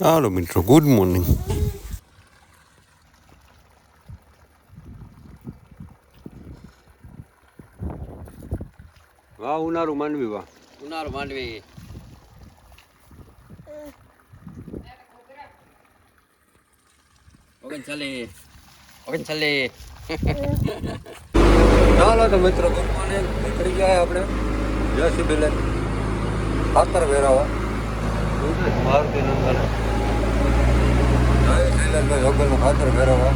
હાલો મિત્રો good morning વાહ ઉનાળું માનવી વાહ ઉનાળો માંડવી ઓગણચાલીસ ઓગણચાલીસ ચાલો તો મિત્રો ગુડ મોર્નિંગ નીકળી ગયા આપણે જેસીબી લઈને ખાતર વેરાવા મારુતિ નંદન જય શૈલેષભાઈ ખાતર વેરાવા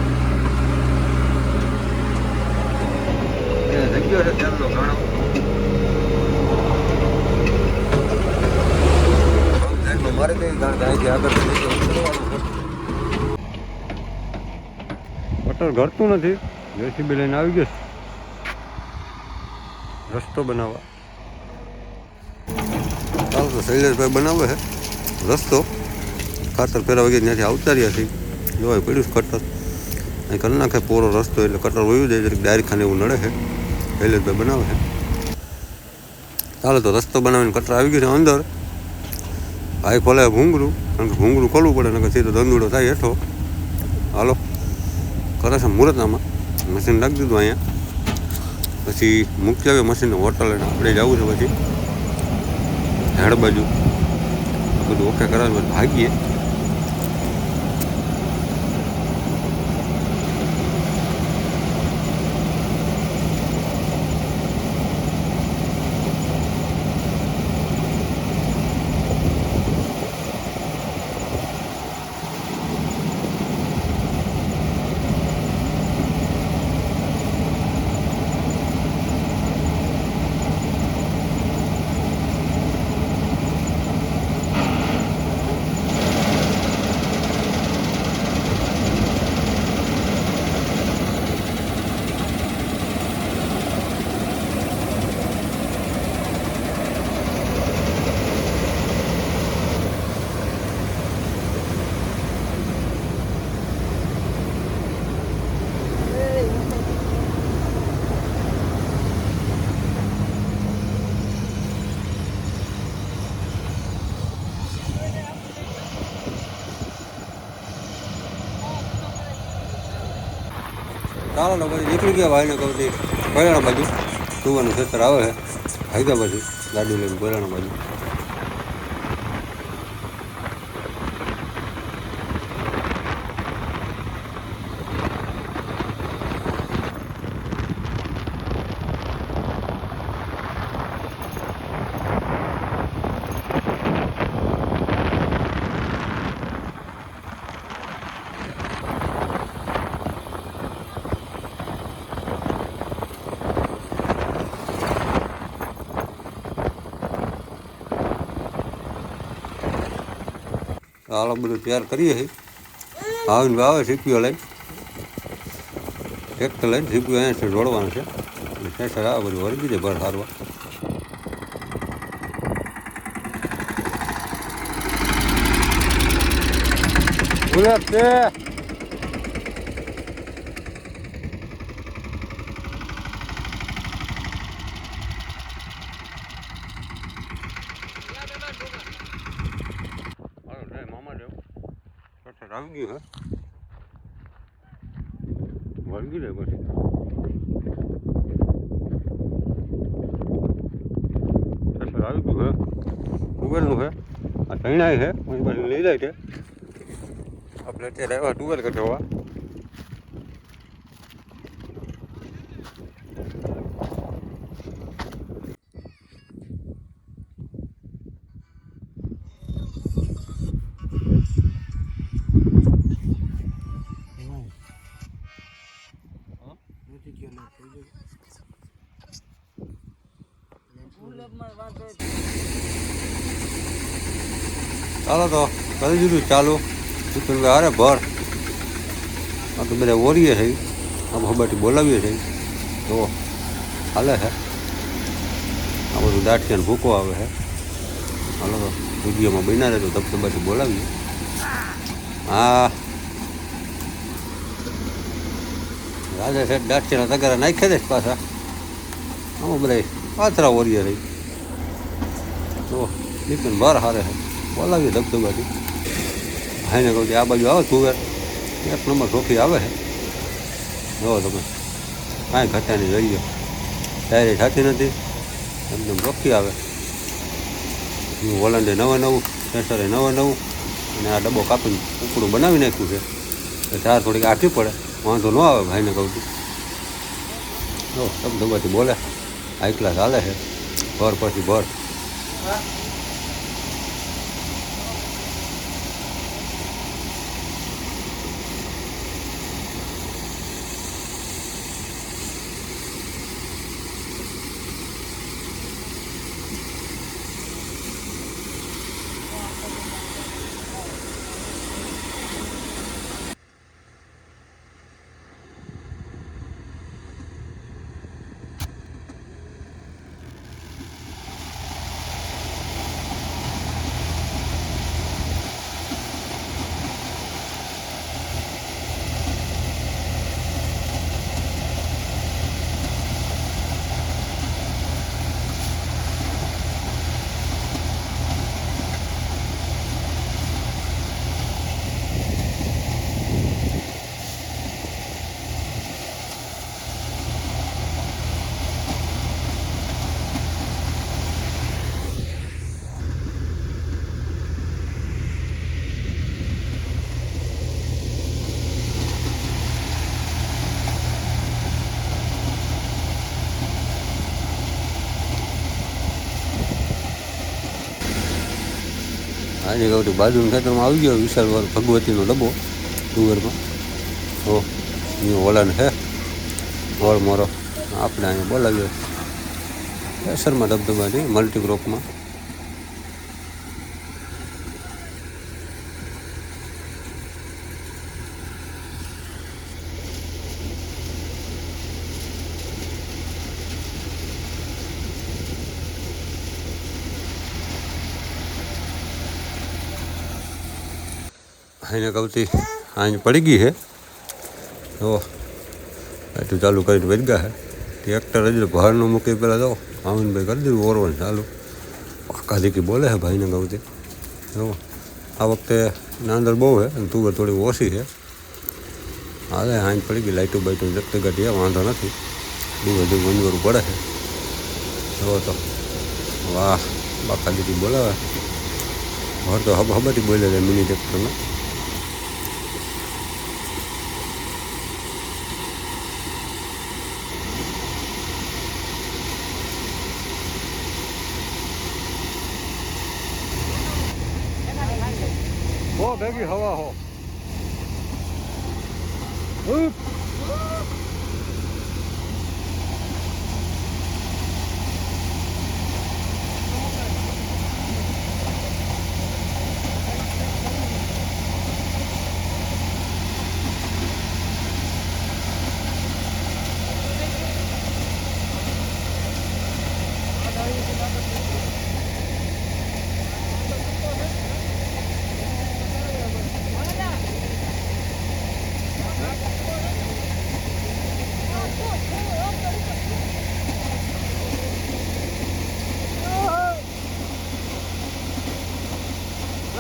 એ જગ્યા છે તેમનો ઘણો સાઈડમાં મારી કારણ અહીંથી આગળ કટર ઘરતું નથી જેસીબી લઈને આવી ગયો રસ્તો બનાવવા ચાલો તો શૈલેષભાઈ બનાવે છે રસ્તો ખાતર પહેરા વગેરે ત્યાંથી આવતા રહ્યા છે જોવાય પડ્યું કટર. અહીં કરી નાખે પોરો રસ્તો એટલે કટર વયું જાય ડાયરી ખાને એવું નડે છે. શૈલેષભાઈ બનાવે છે. ચાલો તો રસ્તો બનાવીને કટર આવી ગયો છે અંદર. ભાઈ ખોલે ભૂંગરું કારણ કે ભૂંગરું ખોલવું પડે, નકર સીધો ધંધુડો થાય હેઠો. હાલો, કરે છે મુહૂર્તનામાં. મશીન નાખી દીધું અહીંયા. પછી મૂકી આવે મશીન હોટલ અને આપણે જવું છે પછી. ઝાડ બાજુ. બધું ઓકે કરાવે, ભાગીએ. ચાલો ને પછી નીકળી ગયા ભાઈને કહું છું. ભરાણા બાજુ. સુવાનું ખેતર આવે છે. ગાડી લઈને ભરાણા બાજુ. હાલો બધું તૈયાર કરીએ છીએ. આવીને આવે સીપીઓ લઈને. ટ્રેક્ટર લઈને સીપીઓ અહીંયા જોડવાનું છે. એટલે સેસર આવે બધું વળગી જાય ભર હારવા. ગુલાબ છે. સેસર આવી ગયું, હે? વળગી જાય પછી. આવી ગયું, હે? ટુવેલનું છે આ તૈણાય હે પછી પછી લઈ જાય છે. આપણે અત્યારે આવ્યા કઢાવવા ચાલો તો કરી દીધું ચાલુ. ચિકન અરે, ભર. આ તો બધા ઓરીએ છે. આમ હબાટી બોલાવીએ છે. તો હાલે છે આ બધું દાંઠિયાને ભૂકો આવે છે હાલો તો વિડીયોમાં બના રહે તો ધબધબાટી બોલાવીએ. હા. રાજા સાહેબ દાંઠિયાના તગારા નાખી દે પાછા. આમાં બધા પાથરા ઓરીએ રહી તો ચિકન બહાર હારે છે બોલાવીએ ધબધબાથી ભાઈને કહું કે આ બાજુ આવો તુવેર એક નંબર ચોખ્ખી આવે છે. જો તમે. કાંઈ ઘટા નહીં રહી ગયો ડાયરી થતી નથી. એકદમ ચોખ્ખી આવે. વોલંડે નવે નવું સેન્સરે નવે નવું, અને આ ડબ્બો કાપીને ઉકડું બનાવી નાખ્યું છે. તો ચાર થોડીક આખી પડે. વાંધો ન આવે ભાઈને કહું છું. જો ધબધબાથી બોલે. એકલા ચાલે છે. ભર પછી ભર. આજે છું બાજુના ખેતરમાં આવી ગયો વિશાળ ભગવતીનો ડબ્બો ડુંગરમાં. તો અહીંયા વલણ છે વળ મોરો. આપણે અહીંયા બોલાવ્યો. કેસરમાં ધબધબાથી મલ્ટીક્રોપમાં એને કવતી આઈને પડી ગઈ છે તો એટલું ચાલુ કરીને વધી ગયા છે ટ્રેક્ટર હજી ભારનું મૂકી પહેલાં જો મામીનભાઈ કરી દીધું ઓરવાનું ચાલુ. પાકા દીકી બોલે છે ભાઈને કવતી. જો, આ વખતે નાંદર બહુ છે અને તુવેર થોડી ઓછી છે હાલે આઈને પડી ગઈ લાઇટો બાઇટો જગતી ઘટી વાંધો નથી. દૂર હજુ મંજૂર પડે છે જો તો, વાહ બાકા દીકી બોલાવે. ઘર તો હબ હબટી બોલે છે મિની ટ્રેક્ટરમાં. હો ભેગી હવા હો ઉપ.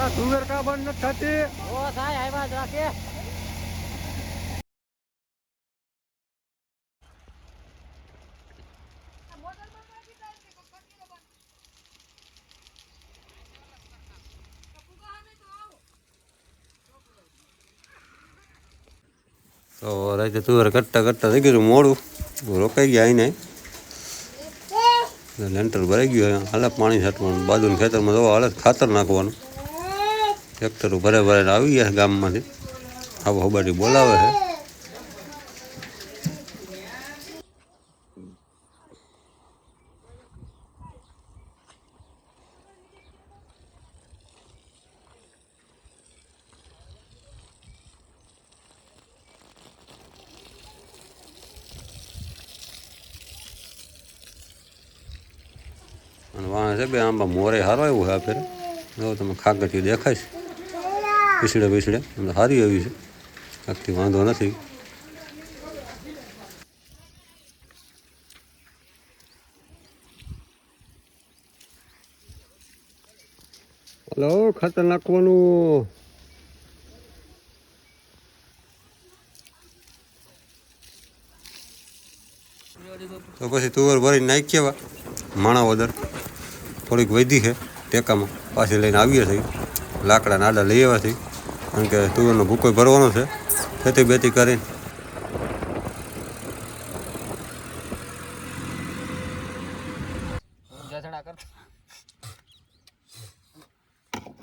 આ તુવેર કા બંધ નથી થતી. ઓ સાહેબ આવ્યા જ રાખે તો રાતે તુવેર કટતા કટતા થઈ ગયું મોડું. રોકાઈ ગયા આઈને. લેન્ટર ભરાઈ ગયું હાલે પાણી છાંટવાનું. બાજુના ખેતરમાં જવા હાલે ખાતર નાખવાનું. ટ્રેક્ટરો ભરે ભરે આવી ગયા ગામમાંથી. આબો હબાટી બોલાવે છે. અને વાહ છે, બે આંબા મોરે સારો એવું છે ફેર જો તમે ખાગઠી દેખાય છે. પીસડે પીસડે એમને સારી આવી છે. આખથી વાંધો નથી. હલો ખાતર નાખવાનું. તો પછી તુવર ભરીને નાખીએ વા. માણા વદર થોડીક વધી છે ટેકામાં. પાછી લઈને આવીએ છીએ. લાકડા નાડા લઈ આવ્યા છીએ. કારણ કે તુવેરનો ભૂકો ભરવાનો છે ખેતી બેતી કરીને जसड़ा कर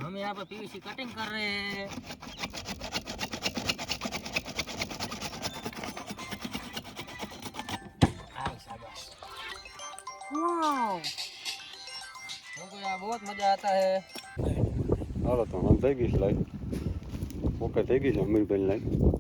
हम यहाँ पर पीवीसी कटिंग कर रहे हैं आई शाबाश वाओ हमको यहाँ बहुत मजा आता है હાલો તો આમ થઈ ગઈ છે લાઈન ઓકે થઈ ગઈ છે અમીરભાઈ લાઈન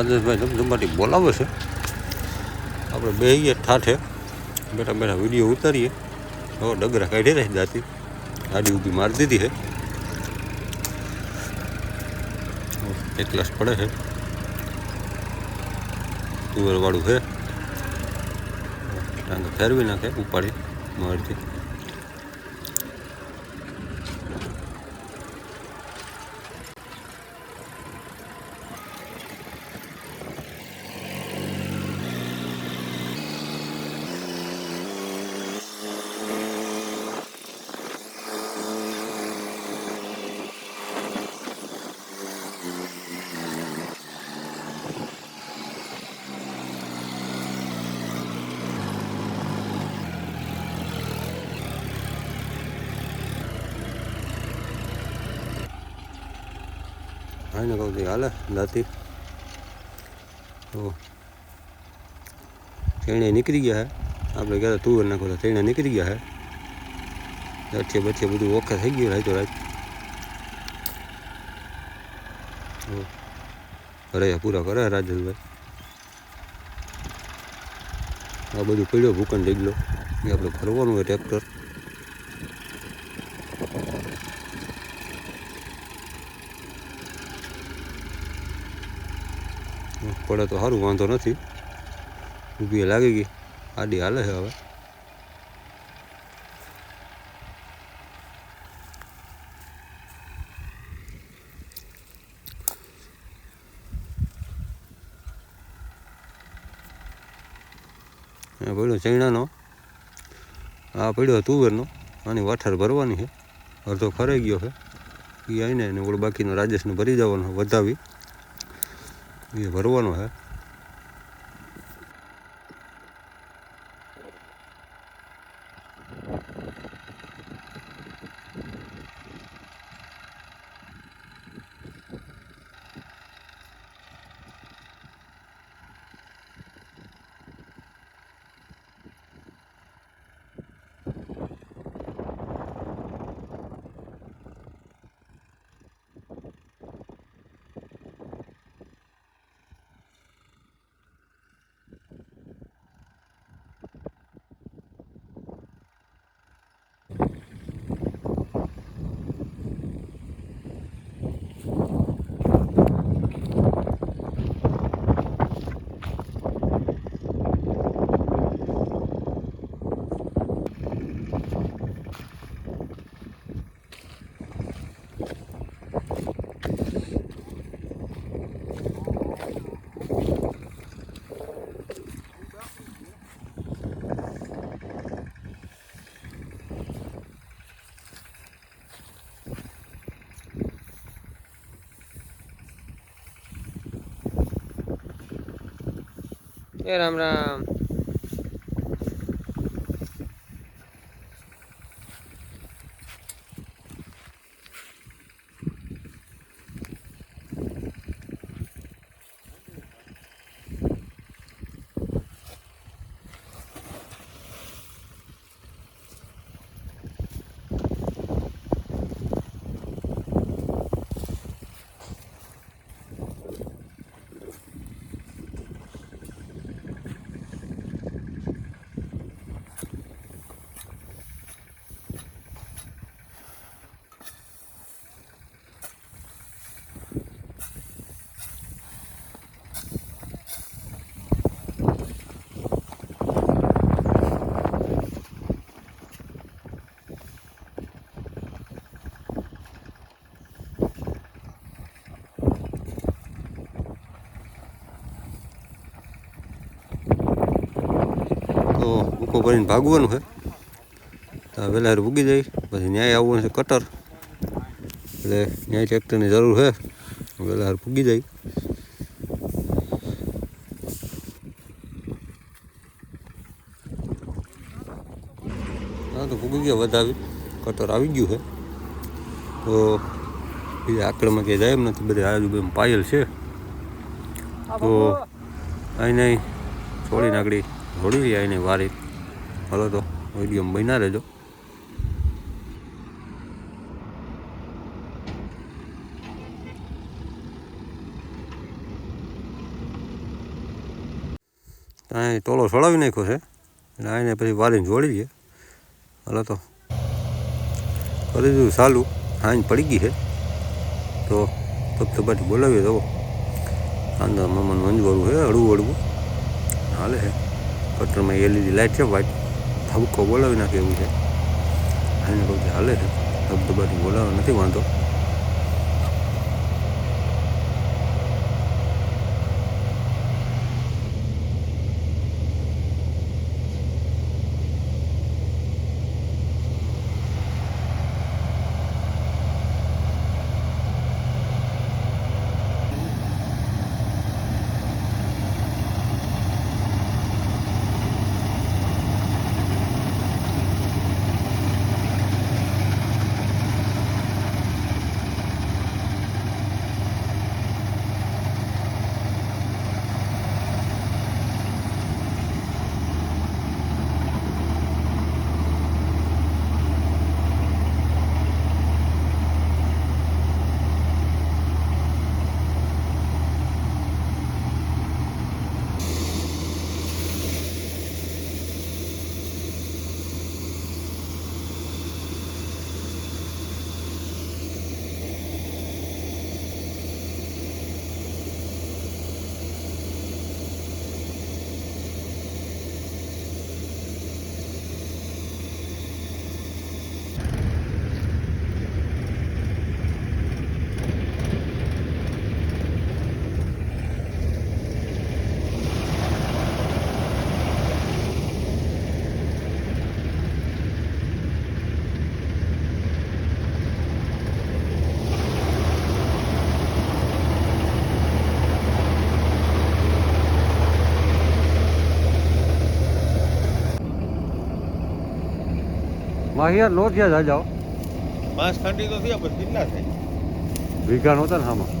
રાજેશભાઈ ધમધમાટી બોલાવે છે. આપણે બેહીએ ઠાઠે. બેઠા બેઠા વીડિયો ઉતારીએ. હવે ડગરા કાઢી રહી દાતી. ગાડી ઊભી મારી દીધી છે. ગ્લાસ પડે છે. તુવેરવાળું છે. ટાંગ ફેરવી નાખે ઉપાડી મારથી. હા ને કહું હાલે દાતી તો તેણે નીકળી ગયા હે આપણે ગયા તુવર નાખો તો તેણે નીકળી ગયા હે લઠ્ઠે બઠ્ઠે બધું ઓકે થઈ ગયું રાતો રાત અરે પૂરા કરે રાજનભાઈ આ બધું પડ્યો ભૂકંડ ઢગલો એ આપણે ભરવાનું હોય ટ્રેક્ટર પડે તો સારું વાંધો નથી. ઊભી લાગી ગઈ. આડી હાલે છે હવે. પડ્યો ચૈણાનો. આ પડ્યો તુવેરનો. આની વાઠાર ભરવાની છે. અડધો ફરાઈ ગયો છે. એ આવીને એને ઓળ બાકીનો રાજેશને ભરી જવાનો વધાવી. એ ભરવાનો છે રામ રામ તો ઉકો ભરીને ભાગવાનું છે તો વહેલા ઉગી જાય, પછી ન્યાય આવવાનું છે કટર. એટલે ન્યાય ટ્રેક્ટરની જરૂર છે વહેલા પૂગી જાય. હા તો ભૂગી ગયા વધાવી કટર આવી ગયું છે તો બીજા આકડમાં ક્યાંય જાય એમ નથી. બધી આજુબાજુ પાયલ છે. તો અહીં નહીં, છોડીને આગળ જોડી લઈએ એને વારી. હલો તો વીડિયો બન્યા રહેજો. ત્યાં ટોળો છોડાવી નાખ્યો છે. એટલે આને પછી વારીને જોડી લઈએ હલો તો, કરી દીધું સાલું હાંજ પડી ગઈ છે. તો ધબધબાટી બોલાવીએ તો. કાંદા મમન મંજવાળું છે, હળવું હળવું. હાલે છે. કટરમાં એલઈડી લાઇટ છે વાઇટ ધબકો બોલાવી નાખે એવું છે. આને કહું હાલે છે. ધબધબાથી બોલાવવા નથી વાંધો. માહિયાર નો થયા જાજાઓ પાંચ ખાંડી તો થયા પણ કેટલા થાય. ભીગા નહોતા ને આમાં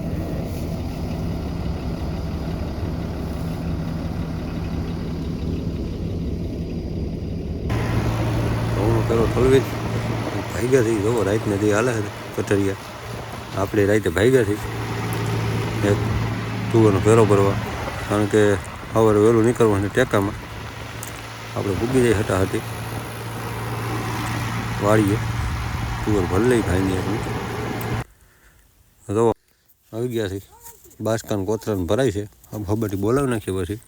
પેલો ઠલવી. ભાગ્યા થઈ જોવો રાઈત નથી હાલે કટરિયા આપણે રાઈતે ભાગ્યા થઈ. એક તુવેરનો ફેરો ભરવા. કારણ કે સવારે વહેલું નીકળવાનું ટેકામાં. આપણે ભૂગી જઈ હતા હતી વાળીએ. તુવર ભલે ખાઈ તો આવી ગયા છે. બાસકાન કોથરાને ભરાય છે. આમ ખબરથી બોલાવી નાખીએ પછી.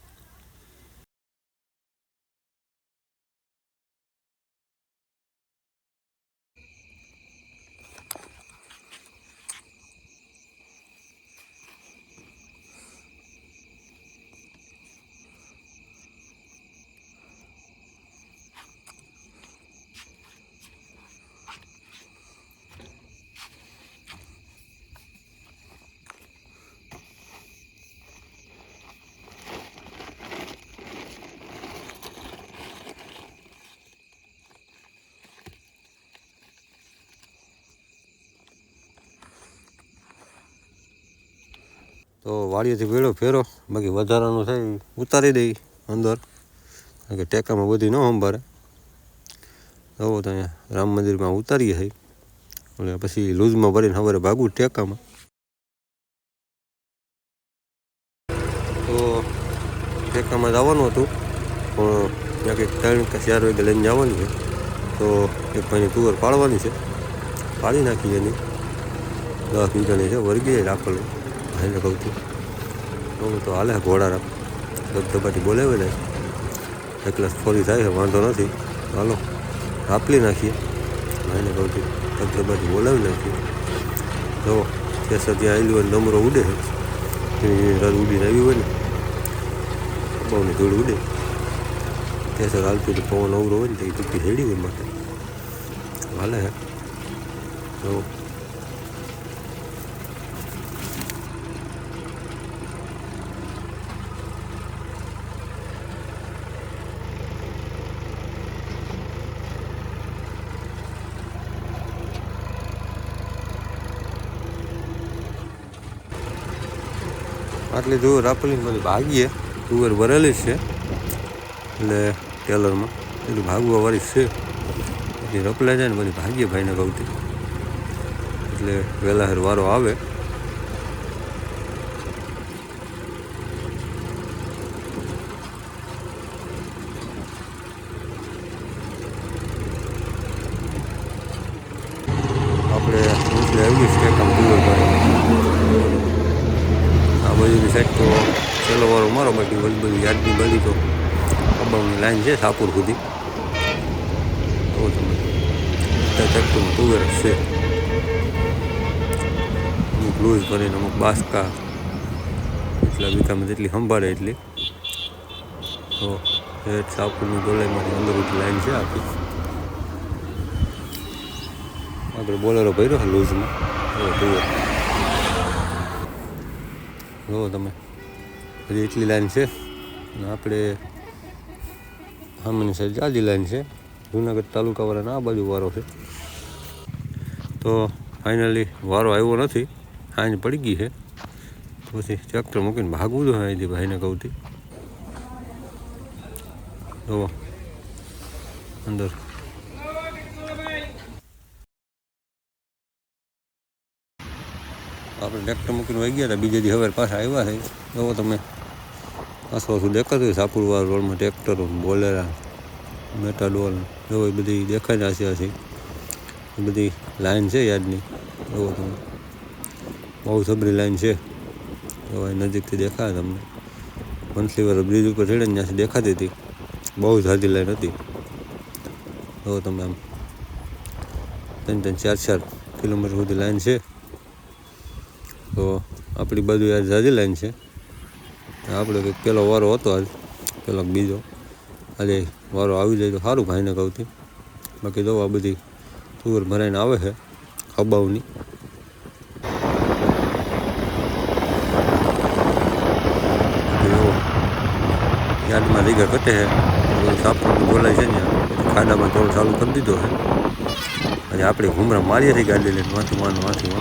તો વાડીએથી વેળો ફેરો. બાકી વધારાનું થાય ઉતારી દઈ અંદર. કારણ કે ટેકામાં બધી ન સંભાળે. તો અહીંયા રામ મંદિરમાં ઉતારીએ છે એટલે પછી લૂઝમાં ભરીને સવારે ભાગવું ટેકામાં. તો ટેકામાં જવાનું હતું. પણ ત્યાં કંઈક ત્રણ કે ચાર વાગે લઈને જવાનું છે. તો એક ભાઈની તુવર પાડવાની છે. પાડી નાખી એની. દસ વીઘાની છે વર્ગીએ રાખેલું. ભાઈને કહું હું તો હાલે, ઘોડા રાખ. ધબધબાથી બોલાવે ને એકલા ફોરી થાય છે, વાંધો નથી. હાલો રાપલી નાખીએ. ભાઈને કહું છું ધબધબાથી બોલાવી નાખીએ. જો કેસર ત્યાં આવેલું હોય નમરો ઉડે છે. એ ઉડીને આવી હોય ને, બહુની ધૂળ ઉડે. કેસર હાલતું તો પવન અવરો હોય ને તો એ ટૂંકી હેડી હોય માટે હાલે હે. જો આટલી જો આપેલી બધું ભાગીએ. તુવેર ભરેલી છે. એટલે ટેલરમાં એટલું ભાગવા વાળી છે. પછી રપલા જાય ને બધી ભાગીએ ભાઈને કહુંથી એટલે વહેલા વારો આવે આપણે એટલે આવી ગઈ છે કામ તુવેર ભરે આ બાજુની સાઈડ તો વારો મારો બાકી બધી યાદની બધી તો અબાવની લાઈન છે સાપુર સુધી. તો તમે ચકતું તુવેર છે. અમુક લૂઝ ભરીને અમુક બાસકા, એટલા વિકામાં જેટલી સંભાળે એટલી. તો હેઠ સાપુરની ગોલાઈમાંથી અંદર ઉઠી લાઈન છે આખી. આપણે બોલેરો ભર્યો લૂઝમાં તુવેર જુઓ તમે હજી એટલી લાઈન છે. અને આપણે સામેની સાઈડ જાજી લાઈન છે, જુનાગઢ તાલુકાવાળાના આ બાજુ વારો છે. તો ફાઇનલી વારો આવ્યો નથી સાંજ પડી ગઈ છે. પછી ટ્રેક્ટર મૂકીને ભાગવું જોઈએ અહીંથી ભાઈને કહુંથી જુઓ અંદર આપણે ટ્રેક્ટર મૂકીને વહી ગયા હતા. બીજે દી હવે પાછા આવ્યા છે. એવો તમે પાછું શું દેખાતું હોય સાપુરવાળા રોડમાં ટ્રેક્ટરો, બોલેરા, મેટાડોલ એવો બધી દેખાઈ નાખ્યા છે એ બધી લાઈન છે યાદની એવો તમે બહુ સબરી લાઈન છે. એવો નજીકથી દેખાય તમને. મંથલીવાળા બ્રિજ ઉપર ચડે ત્યાંથી દેખાતી હતી. બહુ જાદી લાઈન હતી. એવો તમે આમ ત્રણ ત્રણ ચાર ચાર કિલોમીટર સુધી લાઈન છે. તો આપણી બાજુ યાર જાજી લાઈન છે. આપણે કંઈક પહેલો વારો હતો આજ, પેલો બીજો. આજે વારો આવી જાય તો સારું ભાઈને કહુંથી બાકી જો આ બધી તુવર ભરાઈને આવે છે અબાવની યાદમાં રીગા કટે છે. સાપણ બોલાય છે ને ખાડામાં થોડું ચાલુ કરી દીધો છે. અને આપણે હુમરા મારીએ છીએ ગાડી લઈને વાંથી માનું વાંથી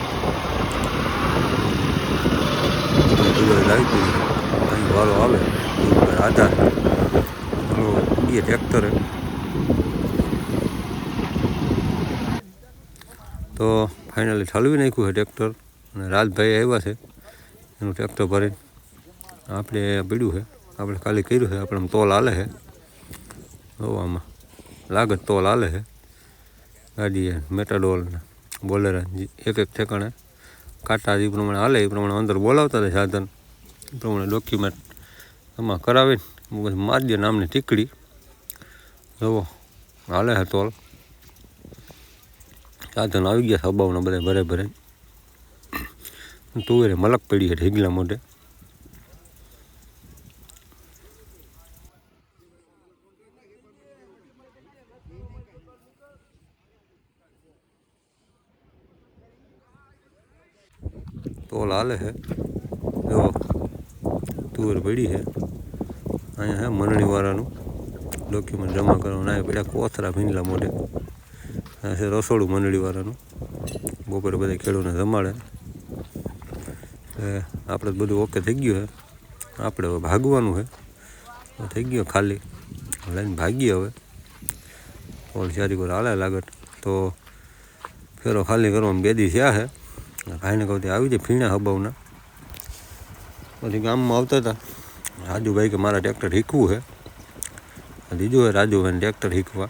વાં લાવી અહીં વારો આવે આધાર એ ટ્રેક્ટરે તો ફાઇનલી ઠાલવી નાખ્યું છે ટ્રેક્ટર અને રાજભાઈ આવ્યા છે, એનું ટ્રેક્ટર ભરીને. આપણે પીડ્યું છે, આપણે ખાલી કર્યું છે આપણે તોલ હાલે છે. જો આમાં, લાગે તોલ હાલે છે. ગાડીએ મેટાડોલ બોલેરા એક એક ઠેકાણે. કાંટા જે પ્રમાણે હાલે એ પ્રમાણે અંદર બોલાવતા હતા સાધન. એ પ્રમાણે ડોક્યુમેન્ટ એમાં કરાવીને પછી નામની ટીકડી. જુઓ હાલે હતો સાધન આવી ગયા સબાવના બધા ભરે ભરે. તુવેરે મલક પડી છે ઢીગલા મોઢે તોલ હાલે છે જો, તુવેર પડી છે અહીંયા હે મંડળીવાળાનું ડોક્યુમેન્ટ જમા કરવાનું. અહીંયા પડ્યા કોથરા ભીંડલા મોઢે. આ છે રસોડું મંડળીવાળાનું બપોરે બધા ખેડૂતને જમાડે. એટલે આપણે બધું ઓકે થઈ ગયું છે આપણે હવે ભાગવાનું છે થઈ ગયો ખાલી. લઈને ભાગીએ હવે. ઓલ ચારી કોર હાલે લાગત. તો ફેરો ખાલી કરવામાં બે દી થયા છે ભાઈને કહું આવી જાય ફીણા હબાવના. પછી ગામમાં આવતા હતા. રાજુભાઈ કે મારા ટ્રેક્ટર શીખવું છે લીધું હોય રાજુભાઈને ટ્રેક્ટર શીખવા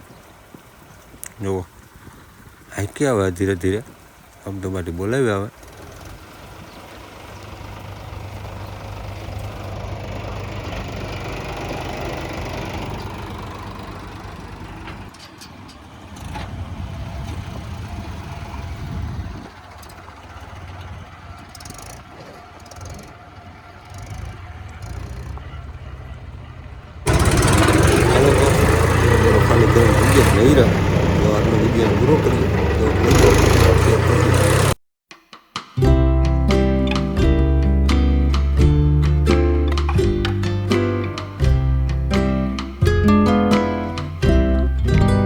જુઓ. હાઈકે આવે ધીરે ધીરે? અમદાવાદથી બોલાવી આવે.